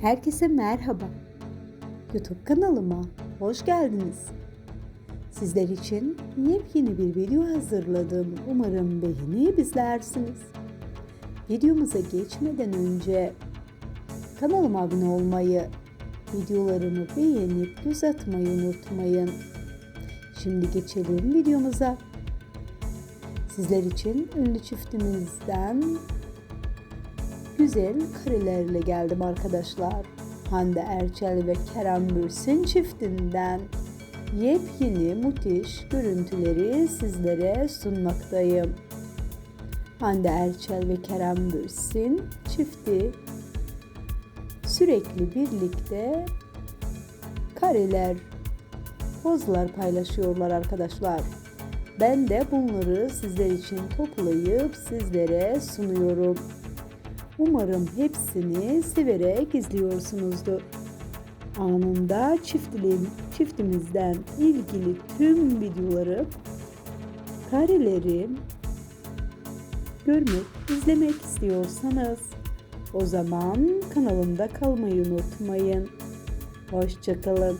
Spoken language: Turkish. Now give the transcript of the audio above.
Herkese merhaba. YouTube kanalıma hoş geldiniz. Sizler için yepyeni bir video hazırladım. Umarım beğeni bizlersiniz. Videomuza geçmeden önce kanalıma abone olmayı, videolarımı beğenip göz atmayı unutmayın. Şimdi geçelim videomuza. Sizler için ünlü çiftimizden güzel karelerle geldim arkadaşlar. Hande Erçel ve Kerem Bürsin çiftinden yepyeni müthiş görüntüleri sizlere sunmaktayım. Hande Erçel ve Kerem Bürsin çifti sürekli birlikte kareler, pozlar paylaşıyorlar arkadaşlar. Ben de bunları sizler için toplayıp sizlere sunuyorum. Umarım hepsini severek izliyorsunuzdur. Anında çiftliğim, çiftimizden ilgili tüm videoları, kareleri görmek, izlemek istiyorsanız o zaman kanalımda kalmayı unutmayın. Hoşçakalın.